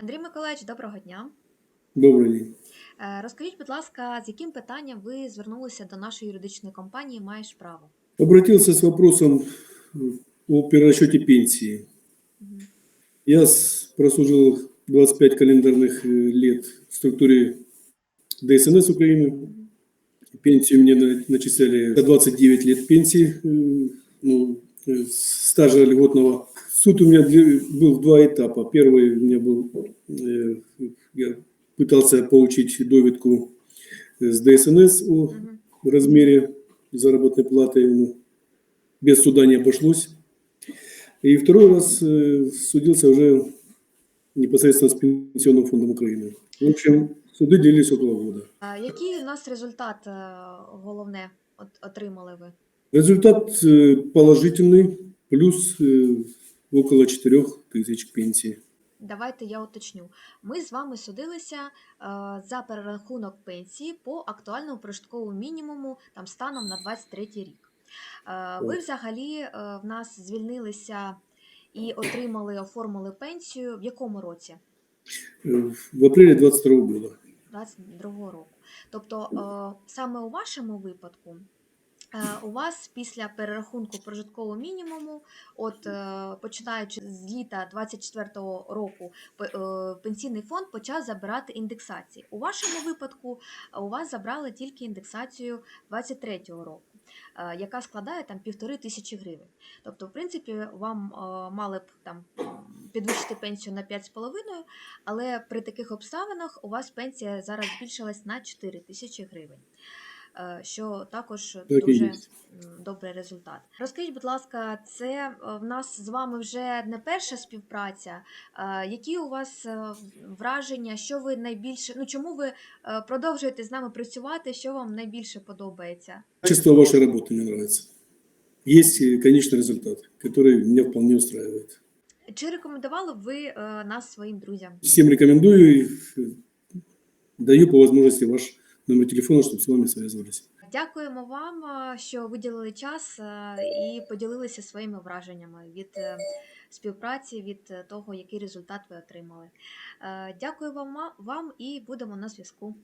Андрій Миколаївич, доброго дня. Добрый день. Е, Розкажіть, будь ласка, з яким питанням ви звернулися до нашої юридичної компанії Маєш право? Обратился с вопросом э, о перерасчете пенсии. Мгм. Я с- прослужил 25 календарных э, лет в структуре ДСНС Украины. Пенсию мне на- начисляли за 29 лет пенсии, э, ну, э, стажа льготного. Суд у меня две- был в два этапа. Первый у меня был, э, я пытался получить довідку э, с ДСНС о Мгм. в размере заработной платы ну, без суда не обошлось. И второй раз э, судился уже непосредственно с Пенсионным фондом Украины. В общем, суды длились около года. Е, Який у нас результат е, головне от- отримали ви? Результат э, положительный, плюс э, около 4 тысяч пенсий. Давайте я уточню. Ми з вами судилися е, за перерахунок пенсії по актуальному прожитковому мінімуму там станом на 23 рік. Е, Ви взагалі е, в нас звільнилися і отримали, оформили пенсію в якому році? Э, В апреле 22 года. 22 року. Тобто, е, саме у вашому випадку, е, у вас після перерахунку прожиткового мінімуму, от е, починаючи з літа 24 року, е, пенсійний фонд почав забирати індексації. У вашому випадку е, у вас забрали тільки індексацію 23 року. е, Яка складає там півтори тисячі гривень. Тобто, в принципі, вам е, мали б там підвищити пенсію на 5,5, але при таких обставинах у вас пенсія зараз збільшилась на 4 тисячі гривень, е, що також Так і дуже є. м, добрий результат. Розкажіть, будь ласка, це е, в нас з вами вже не перша співпраця. Е, Які у вас е, враження, що ви найбільше, ну чому ви е, продовжуєте з нами працювати, що вам найбільше подобається? Качество вашей работы мне нравится. Есть э, конечный результат, который меня вполне устраивает. Чи рекомендували б ви е, нас своїм друзям? Всем рекомендую и э, даю по возможности ваш номер телефона, чтобы с вами связывались. Дякуємо вам, е, що виділили час е, і поділилися своїми враженнями від е, співпраці, від того, який результат ви отримали. Дякую вам, вам і будемо на зв'язку.